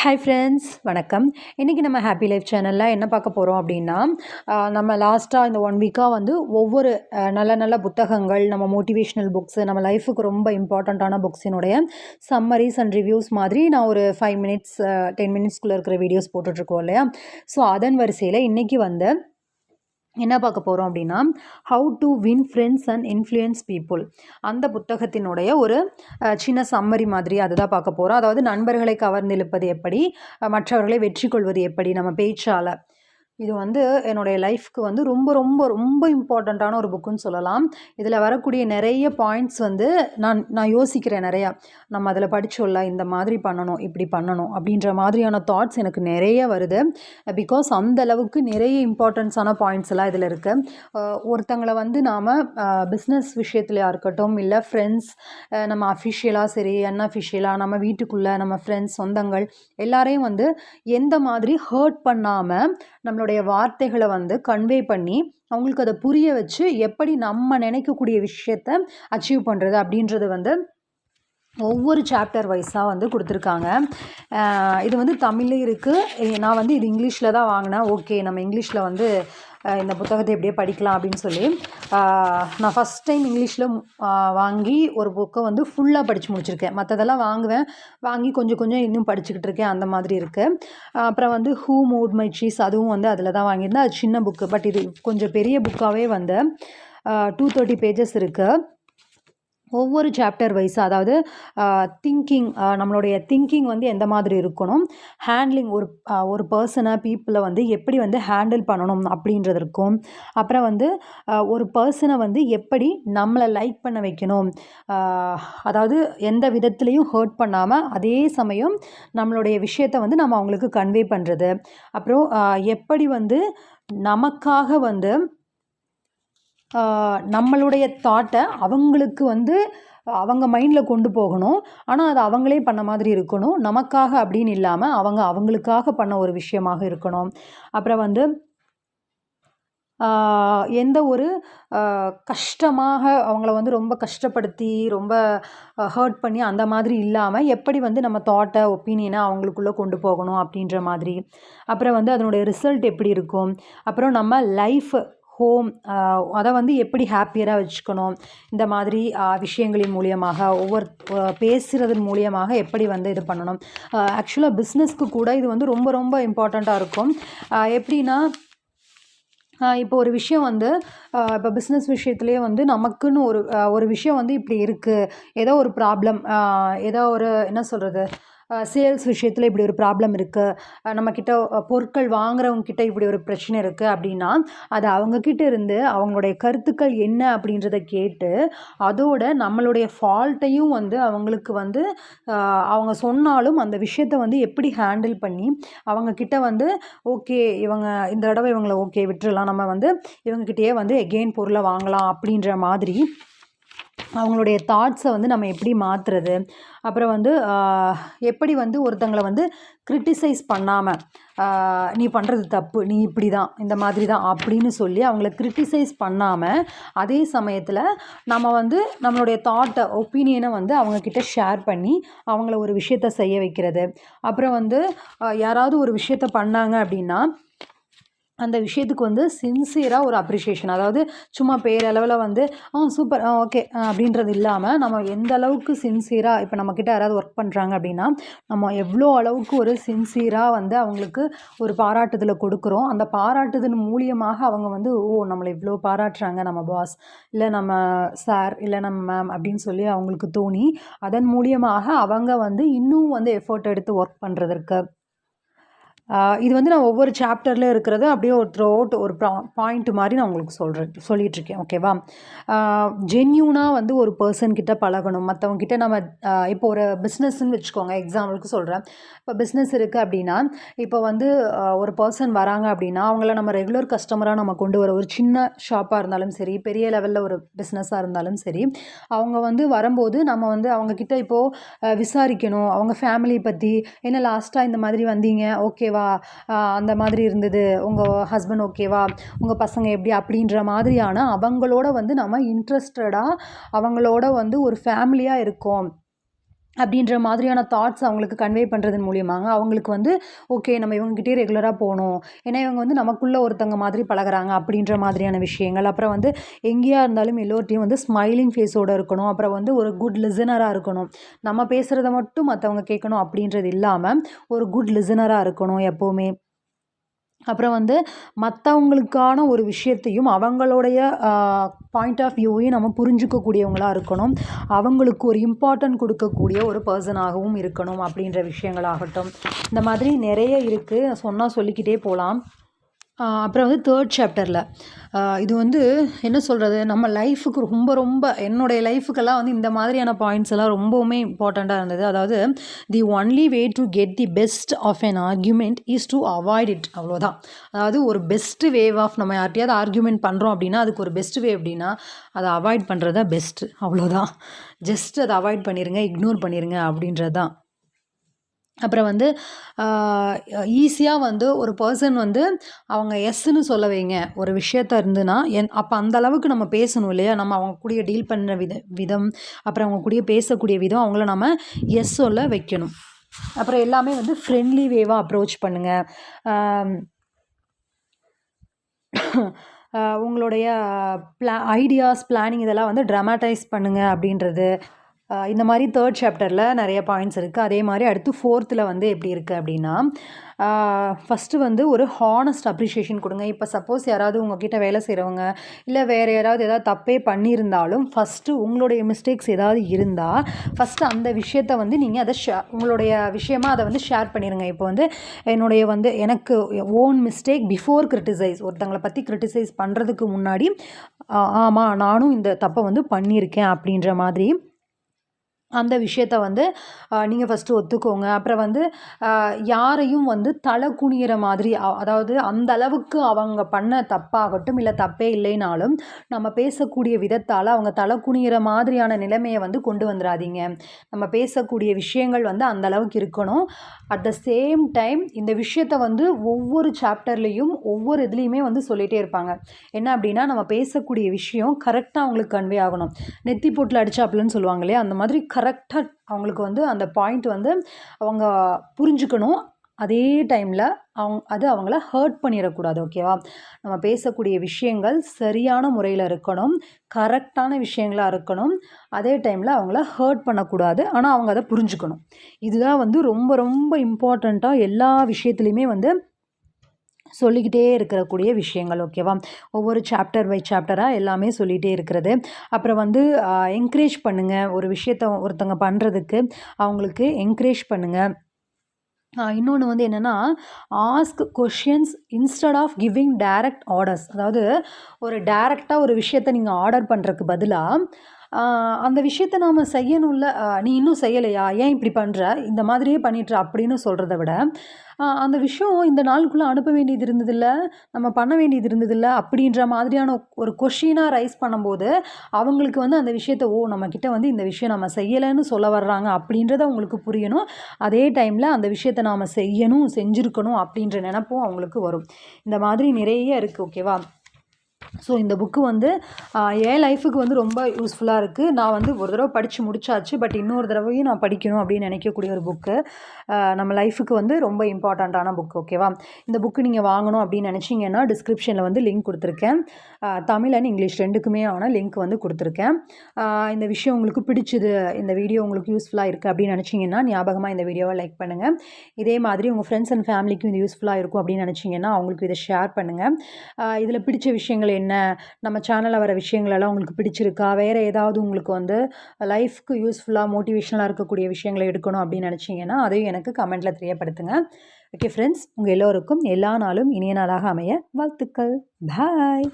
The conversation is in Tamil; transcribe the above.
ஹாய் ஃப்ரெண்ட்ஸ் வணக்கம். இன்றைக்கி நம்ம ஹாப்பி லைஃப் சேனலில் என்ன பார்க்க போகிறோம் அப்படின்னா நம்ம லாஸ்ட்டாக இந்த ஒன் வீக்காக வந்து ஒவ்வொரு நல்ல நல்ல புத்தகங்கள் நம்ம மோட்டிவேஷ்னல் புக்ஸு நம்ம லைஃபுக்கு ரொம்ப இம்பார்ட்டண்ட்டான புக்ஸினுடைய சம்மரிஸ் அண்ட் ரிவ்யூஸ் மாதிரி நான் ஒரு ஃபைவ் மினிட்ஸ் டென் மினிட்ஸ்குள்ளே இருக்கிற வீடியோஸ் போட்டுட்ருக்கோம் இல்லையா? ஸோ அதன் வரிசையில் இன்றைக்கி வந்து என்ன பார்க்க போகிறோம் அப்படின்னா how to win friends and influence people அந்த புத்தகத்தினுடைய ஒரு சின்ன சம்மரி மாதிரி அதுதான் பார்க்க போகிறோம் அதாவது நண்பர்களை கவர்ந்திழுப்பது எப்படி மற்றவர்களை வெற்றி கொள்வது எப்படி நம்ம பேச்சால். இது வந்து என்னுடைய லைஃப்க்கு வந்து ரொம்ப ரொம்ப ரொம்ப இம்பார்ட்டண்ட்டான ஒரு புக்குன்னு சொல்லலாம். இதில் வரக்கூடிய நிறைய பாயிண்ட்ஸ் வந்து நான் நான் யோசிக்கிறேன் நிறையா. நம்ம அதில் படிச்சோல்ல இந்த மாதிரி பண்ணணும் இப்படி பண்ணணும் அப்படின்ற மாதிரியான தாட்ஸ் எனக்கு நிறைய வருது. பிகாஸ் அந்த அளவுக்கு நிறைய இம்பார்ட்டன்ஸான பாயிண்ட்ஸ் எல்லாம் இதில் இருக்குது ஒருத்தங்களை வந்து நாம் பிஸ்னஸ் விஷயத்துலையா இருக்கட்டும் இல்லை ஃப்ரெண்ட்ஸ் நம்ம அஃபிஷியலாக சரி அன்அஃபிஷியலாக நம்ம வீட்டுக்குள்ளே நம்ம ஃப்ரெண்ட்ஸ் சொந்தங்கள் எல்லாரையும் வந்து எந்த மாதிரி ஹர்ட் பண்ணாமல் நம்மளோட நம்மளுடைய வார்த்தைகளை வந்து கன்வே பண்ணி அவங்களுக்கு அதை புரிய வச்சு எப்படி நம்ம நினைக்கக்கூடிய விஷயத்த அச்சீவ் பண்ணுறது அப்படின்றது வந்து ஒவ்வொரு சாப்டர் வைஸாக வந்து கொடுத்துருக்காங்க. இது வந்து தமிழ்லேயும் இருக்குது நான் வந்து இது இங்கிலீஷில் தான் வாங்கினேன். ஓகே நம்ம இங்கிலீஷில் வந்து இந்த புத்தகத்தை எப்படியே படிக்கலாம் அப்படின்னு சொல்லி நான் ஃபஸ்ட் டைம் இங்கிலீஷில் வாங்கி ஒரு புக்கை வந்து ஃபுல்லாக படித்து முடிச்சிருக்கேன். மற்றதெல்லாம் வாங்குவேன். வாங்கி கொஞ்சம் கொஞ்சம் இன்னும் படிச்சுக்கிட்டு இருக்கேன். அந்த மாதிரி இருக்குது அப்புறம் வந்து ஹூ மூட் மை சீஸ் அதுவும் வந்து அதில் தான் வாங்கியிருந்தேன். அது சின்ன புக்கு பட் இது கொஞ்சம் பெரிய புக்காகவே வந்து டூ தேர்ட்டி பேஜஸ் இருக்குது ஒவ்வொரு சாப்டர் வைஸ் அதாவது திங்கிங் நம்மளுடைய திங்கிங் வந்து எந்த மாதிரி இருக்கணும்? ஹேண்ட்லிங் ஒரு ஒரு பர்சனை பீப்புளை வந்து எப்படி வந்து ஹேண்டில் பண்ணணும் அப்படின்றது இருக்கும். அப்புறம் வந்து ஒரு பர்சனை வந்து எப்படி நம்மளை லைக் பண்ண வைக்கணும்? அதாவது எந்த விதத்துலேயும் ஹர்ட் பண்ணாமல் அதே சமயம் நம்மளுடைய விஷயத்தை வந்து நம்ம அவங்களுக்கு கன்வே பண்ணுறது அப்புறம் எப்படி வந்து நமக்காக வந்து நம்மளுடைய தாட்டை அவங்களுக்கு வந்து அவங்க மைண்டில் கொண்டு போகணும். ஆனால் அது அவங்களே பண்ண மாதிரி இருக்கணும். நமக்காக அப்படின்னு இல்லாமல் அவங்க அவங்களுக்காக பண்ண ஒரு விஷயமாக இருக்கணும். அப்புறம் வந்து எந்த ஒரு கஷ்டமாக அவங்கள வந்து ரொம்ப கஷ்டப்படுத்தி ரொம்ப ஹர்ட் பண்ணி அந்த மாதிரி இல்லாமல் எப்படி வந்து நம்ம தாட்டை ஒப்பீனியனை அவங்களுக்குள்ளே கொண்டு போகணும் அப்படின்ற மாதிரி. அப்புறம் வந்து அதனுடைய ரிசல்ட் எப்படி இருக்கும்? அப்புறம் நம்ம லைஃப் ஹோம் அதை வந்து எப்படி ஹாப்பியராக வச்சுக்கணும்? இந்த மாதிரி விஷயங்களின் மூலியமாக ஒவ்வொரு பேசுகிறதன் மூலியமாக எப்படி வந்து இது பண்ணணும்? ஆக்சுவலாக பிஸ்னஸ்க்கு கூட இது வந்து ரொம்ப ரொம்ப இம்பார்ட்டண்ட்டாக இருக்கும். எப்படின்னா இப்போ ஒரு விஷயம் வந்து இப்போ பிஸ்னஸ் விஷயத்துலேயே வந்து நமக்குன்னு ஒரு ஒரு விஷயம் வந்து இப்படி இருக்குது ஏதோ ஒரு ப்ராப்ளம் ஏதோ ஒரு என்ன சொல்கிறது சேல்ஸ் விஷயத்தில் இப்படி ஒரு ப்ராப்ளம் இருக்குது நம்மக்கிட்ட பொருட்கள் வாங்குறவங்க கிட்ட இப்படி ஒரு பிரச்சனை இருக்குது அப்படின்னா அது அவங்கக்கிட்ட இருந்து அவங்களுடைய கருத்துக்கள் என்ன அப்படின்றத கேட்டு அதோட நம்மளுடைய ஃபால்ட்டையும் வந்து அவங்களுக்கு வந்து அவங்க சொன்னாலும் அந்த விஷயத்தை வந்து எப்படி ஹேண்டில் பண்ணி அவங்கக்கிட்ட வந்து ஓகே இவங்க இந்த தடவை இவங்களை ஓகே விட்டுறலாம். நம்ம வந்து இவங்கக்கிட்டேயே வந்து எகெயின் பொருளை வாங்கலாம் அப்படின்ற மாதிரி அவங்களுடைய தாட்ஸை வந்து நம்ம எப்படி மாற்றுறது அப்புறம் வந்து எப்படி வந்து ஒருத்தங்களை வந்து கிரிட்டிசைஸ் பண்ணாமல் நீ பண்ணுறது தப்பு நீ இப்படி தான் இந்த மாதிரி தான் அப்படின்னு சொல்லி அவங்கள கிரிட்டிசைஸ் பண்ணாமல் அதே சமயத்தில் நம்ம வந்து நம்மளுடைய தாட்டை ஒப்பீனியனை வந்து அவங்கக்கிட்ட ஷேர் பண்ணி அவங்கள ஒரு விஷயத்த செய்ய வைக்கிறது. அப்புறம் வந்து யாராவது ஒரு விஷயத்த பண்ணாங்க அப்படின்னா அந்த விஷயத்துக்கு வந்து சின்சியராக ஒரு அப்ரிஷியேஷன் அதாவது சும்மா பேரளவில் வந்து ஆ சூப்பர் ஆ ஓகே அப்படின்றது இல்லாமல் நம்ம எந்த அளவுக்கு சின்சியராக இப்போ நம்மக்கிட்ட யாராவது ஒர்க் பண்ணுறாங்க அப்படின்னா நம்ம எவ்வளோ அளவுக்கு ஒரு சின்சியராக வந்து அவங்களுக்கு ஒரு பாராட்டுதலை கொடுக்குறோம். அந்த பாராட்டுதல் மூலியமாக அவங்க வந்து ஓ நம்மளை இவ்வளோ பாராட்டுறாங்க நம்ம பாஸ் இல்லை நம்ம சார் இல்லை நம்ம மேம் அப்படின்னு சொல்லி அவங்களுக்கு தோணி அதன் மூலியமாக அவங்க வந்து இன்னும் வந்து எஃபோர்ட் எடுத்து ஒர்க் பண்ணுறதற்கு இது வந்து நான் ஒவ்வொரு சாப்டரில் இருக்கிறது அப்படியே ஒரு த்ரோ ஒரு பாயிண்ட் மாதிரி நான் உங்களுக்கு சொல்கிறேன் சொல்லிகிட்ருக்கேன் ஓகேவா ஜென்யூனாக வந்து ஒரு பர்சன்கிட்ட பழகணும். மற்றவங்கிட்ட நம்ம இப்போ ஒரு பிஸ்னஸ்ன்னு வச்சுக்கோங்க எக்ஸாம்பிளுக்கு சொல்கிறேன் இப்போ பிஸ்னஸ் இருக்குது அப்படின்னா இப்போ வந்து ஒரு பர்சன் வராங்க அப்படின்னா அவங்கள நம்ம ரெகுலர் கஸ்டமராக நம்ம கொண்டு வர ஒரு சின்ன ஷாப்பாக இருந்தாலும் சரி பெரிய லெவலில் ஒரு பிஸ்னஸாக இருந்தாலும் சரி அவங்க வந்து வரும்போது நம்ம வந்து அவங்கக்கிட்ட இப்போது விசாரிக்கணும். அவங்க ஃபேமிலி பற்றி என்ன லாஸ்ட்டாக இந்த மாதிரி வந்தீங்க? ஓகே ஓகேவா? அந்த மாதிரி இருந்தது. உங்கள் ஹஸ்பண்ட் ஓகேவா? உங்கள் பசங்க எப்படி? அப்படின்ற மாதிரியான அவங்களோட வந்து நம்ம இன்ட்ரெஸ்டடாக அவங்களோட வந்து ஒரு ஃபேமிலியாக இருக்கோம். அப்படின்ற மாதிரியான தாட்ஸ் அவங்களுக்கு கன்வே பண்ணுறதன் மூலியமாக அவங்களுக்கு வந்து ஓகே நம்ம இவங்ககிட்டயே ரெகுலராக போகணும். ஏன்னா இவங்க வந்து நமக்குள்ளே ஒருத்தங்க மாதிரி பழகுறாங்க அப்படின்ற மாதிரியான விஷயங்கள். அப்புறம் வந்து எங்கேயா இருந்தாலும் எல்லோர்ட்டையும் வந்து ஸ்மைலிங் ஃபேஸோடு இருக்கணும். அப்புறம் வந்து ஒரு குட் லிசனராக இருக்கணும். நம்ம பேசுகிறத மட்டும் மற்றவங்க கேட்கணும் அப்படின்றது இல்லாமல் ஒரு குட் லிசனராக இருக்கணும் எப்போவுமே. அப்புறம் வந்து மற்றவங்களுக்கான ஒரு விஷயத்தையும் அவங்களுடைய பாயிண்ட் ஆஃப் வியூவையும் நம்ம புரிஞ்சுக்கக்கூடியவங்களாக இருக்கணும். அவங்களுக்கு ஒரு இம்பார்ட்டன்ட் கொடுக்கக்கூடிய ஒரு பர்சனாகவும் இருக்கணும் அப்படின்ற விஷயங்களாகட்டும். இந்த மாதிரி நிறைய இருக்குது சொன்னால் சொல்லிக்கிட்டே போகலாம் அப்புறம் வந்து தேர்ட் சாப்டரில் இது வந்து என்ன சொல்கிறது நம்ம லைஃபுக்கு ரொம்ப ரொம்ப என்னுடைய லைஃபுக்கெல்லாம் வந்து இந்த மாதிரியான பாயிண்ட்ஸ் எல்லாம் ரொம்பவுமே இம்பார்ட்டண்ட்டாக இருந்தது. அதாவது the only way to get the best of an argument is to avoid it அவ்வளோதான் அதாவது ஒரு பெஸ்ட்டு வேவ் ஆஃப் நம்ம யார்ட்டையாவது ஆர்கியூமெண்ட் பண்ணுறோம் அப்படின்னா அதுக்கு ஒரு பெஸ்ட் வே அப்படின்னா அதை அவாய்ட் பண்ணுறது தான் பெஸ்ட்டு அவ்வளோதான் ஜஸ்ட் அதை அவாய்ட் பண்ணிடுங்க இக்னோர் பண்ணிடுங்க அப்படின்றது தான் அப்புறம் வந்து ஈஸியாக வந்து ஒரு பர்சன் வந்து அவங்க எஸ்ன்னு சொல்ல வைங்க. ஒரு விஷயத்த இருந்துன்னா என் அப்போ அந்த அளவுக்கு நம்ம பேசணும் இல்லையா? நம்ம அவங்க கூடிய டீல் பண்ணுற வித விதம் அப்புறம் அவங்க கூடிய பேசக்கூடிய விதம் அவங்கள நம்ம எஸ் சொல்ல வைக்கணும். அப்புறம் எல்லாமே வந்து ஃப்ரெண்ட்லி வேவாக அப்ரோச் பண்ணுங்கள் உங்களுடைய ப்ளா ஐடியாஸ் பிளானிங் இதெல்லாம் வந்து ட்ராமாட்டைஸ் பண்ணுங்கள் அப்படின்றது. இந்த மாதிரி தேர்ட் சாப்டரில் நிறைய பாயிண்ட்ஸ் இருக்குது அதே மாதிரி அடுத்து ஃபோர்த்தில் வந்து எப்படி இருக்குது அப்படின்னா ஃபஸ்ட்டு வந்து ஒரு ஹானஸ்ட் அப்ரிஷியேஷன் கொடுங்க. இப்போ சப்போஸ் யாராவது உங்ககிட்ட வேலை செய்கிறவங்க இல்லை வேறு யாராவது ஏதாவது தப்பே பண்ணியிருந்தாலும் ஃபஸ்ட்டு உங்களுடைய மிஸ்டேக்ஸ் ஏதாவது இருந்தால் ஃபஸ்ட்டு அந்த விஷயத்த வந்து நீங்கள் அதை ஷே உங்களுடைய விஷயமாக அதை வந்து ஷேர் பண்ணிடுங்க இப்போ வந்து என்னுடைய வந்து எனக்கு ஓன் மிஸ்டேக் பிஃபோர் கிரிட்டிசைஸ் ஒருத்தங்களை பற்றி கிரிட்டிசைஸ் பண்ணுறதுக்கு முன்னாடி ஆமாம் நானும் இந்த தப்பை வந்து பண்ணியிருக்கேன் அப்படின்ற மாதிரி அந்த விஷயத்த வந்து நீங்கள் ஃபஸ்ட்டு ஒத்துக்கோங்க. அப்புறம் வந்து யாரையும் வந்து தலை குனிகிற மாதிரி அதாவது அந்த அளவுக்கு அவங்க பண்ண தப்பாகட்டும் இல்லை தப்பே இல்லைனாலும் நம்ம பேசக்கூடிய விதத்தால் அவங்க தலை குனிகிற மாதிரியான நிலைமையை வந்து கொண்டு வந்துடாதீங்க நம்ம பேசக்கூடிய விஷயங்கள் வந்து அந்த அளவுக்கு இருக்கணும். அட் த சேம் டைம் இந்த விஷயத்த வந்து ஒவ்வொரு சாப்டர்லேயும் ஒவ்வொரு இதுலேயுமே வந்து சொல்லிகிட்டே இருப்பாங்க. என்ன அப்படின்னா நம்ம பேசக்கூடிய விஷயம் கரெக்டாக அவங்களுக்கு கன்வே ஆகணும். நெத்தி போட்டில் அடிச்சாப்புலன்னு சொல்லுவாங்க இல்லையா? அந்த மாதிரி கரெக்ட் கரெக்டாக அவங்களுக்கு வந்து அந்த பாயிண்ட் வந்து அவங்க புரிஞ்சுக்கணும். அதே டைமில் அவங்க அது அவங்கள ஹர்ட் பண்ணிடக்கூடாது ஓகேவா நம்ம பேசக்கூடிய விஷயங்கள் சரியான முறையில் இருக்கணும். கரெக்டான விஷயங்களாக இருக்கணும். அதே டைமில் அவங்கள ஹர்ட் பண்ணக்கூடாது. ஆனால் அவங்க அதை புரிஞ்சுக்கணும். இதுதான் வந்து ரொம்ப ரொம்ப இம்பார்ட்டண்ட்டாக எல்லா விஷயத்துலையுமே வந்து சொல்லிக்கிட்டே இருக்கக்கூடிய விஷயங்கள் ஓகேவா? ஒவ்வொரு சாப்டர் பை சாப்டராக எல்லாமே சொல்லிகிட்டே இருக்கிறது. அப்புறம் வந்து என்கரேஜ் பண்ணுங்கள் ஒரு விஷயத்த ஒருத்தவங்க பண்ணுறதுக்கு அவங்களுக்கு என்கரேஜ் பண்ணுங்கள் இன்னொன்று வந்து என்னென்னா ask questions instead of giving direct orders அதாவது ஒரு டேரெக்டாக ஒரு விஷயத்த நீங்கள் ஆர்டர் பண்ணுறதுக்கு பதிலாக அந்த விஷயத்த நாம் செய்யணும்ல. நீ இன்னும் செய்யலையா? ஏன் இப்படி பண்ணுற இந்த மாதிரியே பண்ணிட்டுற அப்படின்னு சொல்கிறத விட அந்த விஷயம் இந்த நாளுக்குள்ளே அனுப்ப வேண்டியது இருந்ததில்ல நம்ம பண்ண வேண்டியது இருந்ததில்ல அப்படின்ற மாதிரியான ஒரு கொஷினாக ரைஸ் பண்ணும்போது அவங்களுக்கு வந்து அந்த விஷயத்த ஓ நம்மக்கிட்ட வந்து இந்த விஷயம் நம்ம செய்யலைன்னு சொல்ல வர்றாங்க அப்படின்றத அவங்களுக்கு புரியணும். அதே டைமில் அந்த விஷயத்த நாம் செய்யணும் செஞ்சுருக்கணும் அப்படின்ற நினப்பும் அவங்களுக்கு வரும். இந்த மாதிரி நிறைய இருக்குது ஓகேவா ஸோ இந்த புக்கு வந்து என் லைஃபுக்கு வந்து ரொம்ப யூஸ்ஃபுல்லாக இருக்குது நான் வந்து ஒரு தடவை படித்து முடிச்சாச்சு. பட் இன்னொரு தடவையும் நான் படிக்கணும் அப்படின்னு நினைக்கக்கூடிய ஒரு புக்கு நம்ம லைஃபுக்கு வந்து ரொம்ப இம்பார்ட்டண்ட்டான புக் ஓகேவா இந்த புக்கு நீங்கள் வாங்கணும் அப்படின்னு நினச்சிங்கன்னா டிஸ்கிரிப்ஷனில் வந்து லிங்க் கொடுத்துருக்கேன். தமிழ் அண்ட் இங்கிலீஷ் ரெண்டுக்குமே ஆன லிங்க் வந்து கொடுத்துருக்கேன். இந்த விஷயம் உங்களுக்கு பிடிச்சது இந்த வீடியோ உங்களுக்கு யூஸ்ஃபுல்லாக இருக்குது அப்படின்னு நினச்சிங்கன்னா ஞாபகமாக இந்த வீடியோவை லைக் பண்ணுங்கள் இதே மாதிரி உங்கள் ஃப்ரெண்ட்ஸ் அண்ட் ஃபேமிலிக்கும் இது யூஸ்ஃபுல்லாக இருக்கும் அப்படின்னு நினச்சிங்கன்னா அவங்களுக்கு இதை ஷேர் பண்ணுங்கள் இதில் பிடிச்ச விஷயங்கள் என்ன? நம்ம சேனலில் வர விஷயங்களெல்லாம் உங்களுக்கு பிடிச்சிருக்கா? வேறு ஏதாவது உங்களுக்கு வந்து லைஃப்க்கு யூஸ்ஃபுல்லாக மோட்டிவேஷனலாக இருக்கக்கூடிய விஷயங்களை எடுக்கணும் அப்படின்னு நினச்சிங்கன்னா அதையும் எனக்கு கமெண்ட்டில் தெரியப்படுத்துங்க. ஓகே ஃப்ரெண்ட்ஸ் உங்கள் எல்லோருக்கும் எல்லா நாளும் இனிய நாளாக அமைய வாழ்த்துக்கள். பாய்